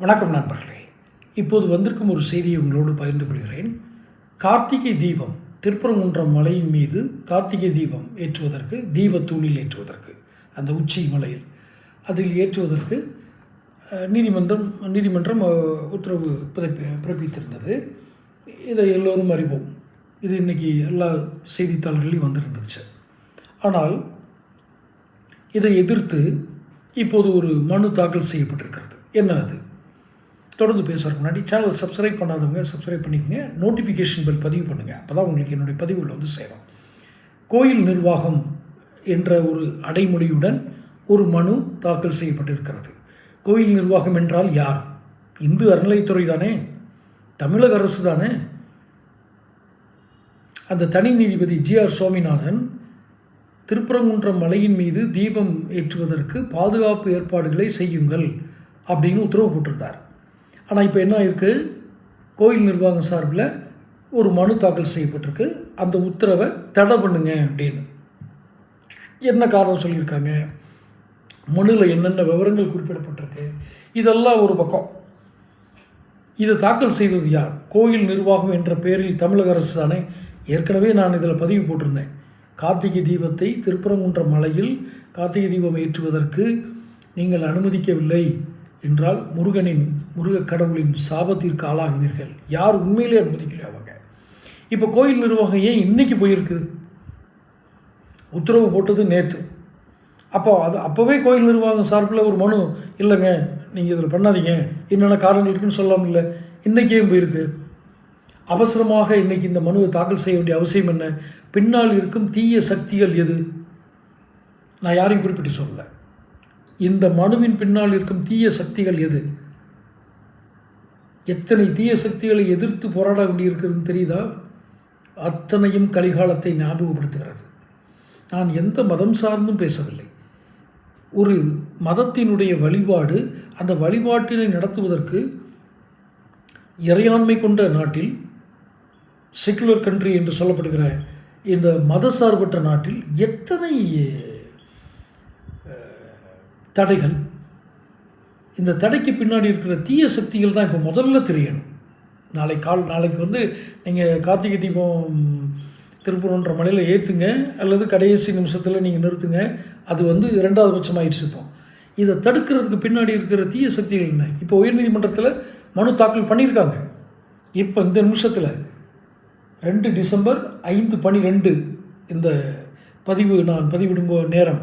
வணக்கம் நண்பர்களே. இப்போது வந்திருக்கும் ஒரு செய்தியை உங்களோடு பகிர்ந்து கொள்கிறேன். கார்த்திகை தீபம் திருப்பரங்குன்றம் மலையின் மீது கார்த்திகை தீபம் ஏற்றுவதற்கு தீப தூணில் ஏற்றுவதற்கு அந்த உச்சி மலையில் அதில் ஏற்றுவதற்கு நீதிமன்றம் நீதிமன்றம் உத்தரவு பிறப்பித்திருந்தது. இதை எல்லோரும் அறிவோம். இது இன்றைக்கி எல்லா செய்தித்தாள்களையும் வந்திருந்துச்சு. ஆனால் இதை எதிர்த்து இப்போது ஒரு மனு தாக்கல் செய்யப்பட்டிருக்கிறது. என்ன அது? தொடர்ந்து பேசுறதுக்கு முன்னாடி சேனல் சப்ஸ்கிரைப் பண்ணாதவங்க சப்ஸ்கிரைப் பண்ணிக்கங்க. நோட்டிஃபிகேஷன் பெல் பதிவு பண்ணுங்கள் அப்போ தான் உங்களுக்கு என்னுடைய பதிவுகள் வந்து சேரும். கோயில் நிர்வாகம் என்ற ஒரு அடைமொழியுடன் ஒரு மனு தாக்கல் செய்யப்பட்டிருக்கிறது. கோயில் நிர்வாகம் என்றால் யார்? இந்து அறநிலைத்துறை தானே தமிழக அரசு தானே அந்த தனி நீதிபதி ஜி ஆர் சுவாமிநாதன் திருப்பரங்குன்றம் மலையின் மீது தீபம் ஏற்றுவதற்கு பாதுகாப்பு ஏற்பாடுகளை செய்யுங்கள் அப்படின்னு உத்தரவு போட்டிருந்தார். ஆனால் இப்போ என்ன இருக்கு கோயில் நிர்வாகம் சார்பில் ஒரு மனு தாக்கல் செய்யப்பட்டிருக்கு. அந்த உத்தரவை தடை பண்ணுங்க அப்படின்னு. என்ன காரணம் சொல்லியிருக்காங்க? மனுவில் என்னென்ன விவரங்கள் குறிப்பிடப்பட்டிருக்கு? இதெல்லாம் ஒரு பக்கம். இதை தாக்கல் செய்தது யார்? கோயில் நிர்வாகம் என்ற பெயரில் தமிழக அரசு தானே? ஏற்கனவே நான் இதில் பதிவு போட்டிருந்தேன். கார்த்திகை தீபத்தை திருப்பரங்குன்ற மலையில் கார்த்திகை தீபம் ஏற்றுவதற்கு நீங்கள் அனுமதிக்கவில்லை. என்றால் முருகனின் முருகக் கடவுளின் சாபத்திற்கு ஆளாகுவீர்கள். யார் உண்மையிலே அனுமதிக்கலையோ அவங்க. இப்போ கோயில் நிர்வாகம் ஏன் இன்னைக்கு போயிருக்குது உத்தரவு போட்டது நேற்று அப்போ அது அப்போவே கோயில் நிர்வாகம் சார்பில் ஒரு மனு இல்லைங்க நீங்கள் இதில் பண்ணாதீங்க. என்னென்ன காரணங்கள் இருக்குன்னு சொல்லாமல் இல்லை. இன்றைக்கே போயிருக்கு? அவசரமாக இன்றைக்கி இந்த மனுவை தாக்கல் செய்ய வேண்டிய அவசியம் என்ன? பின்னால் இருக்கும் தீய சக்திகள் எது? நான் யாரையும் குறிப்பிட்டு சொல்லலை. இந்த மனுவின் பின்னால் இருக்கும் தீய சக்திகள் எது? எத்தனை தீய சக்திகளை எதிர்த்து போராட வேண்டியிருக்கிறதுன்னு தெரியுதா? அத்தனையும் கலிகாலத்தை ஞாபகப்படுத்துகிறது. நான் எந்த மதம் சார்ந்தும் பேசவில்லை. ஒரு மதத்தினுடைய வழிபாடு அந்த வழிபாட்டினை நடத்துவதற்கு இறையாண்மை கொண்ட நாட்டில் செக்குலர் கண்ட்ரி என்று சொல்லப்படுகிற இந்த மதசார்பற்ற நாட்டில் எத்தனை தடைகள். இந்த தடைக்கு பின்னாடி இருக்கிற தீய சக்திகள் தான் இப்போ முதல்ல தெரியணும். நாளை கால் நாளைக்கு வந்து நீங்கள் கார்த்திகை தீபம் திருப்பூர்ன்ற மலையில் ஏற்றுங்க அல்லது கடைசி நிமிஷத்தில் நீங்கள் நிறுத்துங்க. அது வந்து இரண்டாவது பட்சமாகிடுச்சு இப்போ. இதை தடுக்கிறதுக்கு பின்னாடி இருக்கிற தீய சக்திகள் என்ன? இப்போ உயர்நீதிமன்றத்தில் மனு தாக்கல் பண்ணியிருக்காங்க. இப்போ இந்த நிமிஷத்தில் ரெண்டு டிசம்பர் ஐந்து பனிரெண்டு இந்த பதிவு நான் பதிவிடும் நேரம்.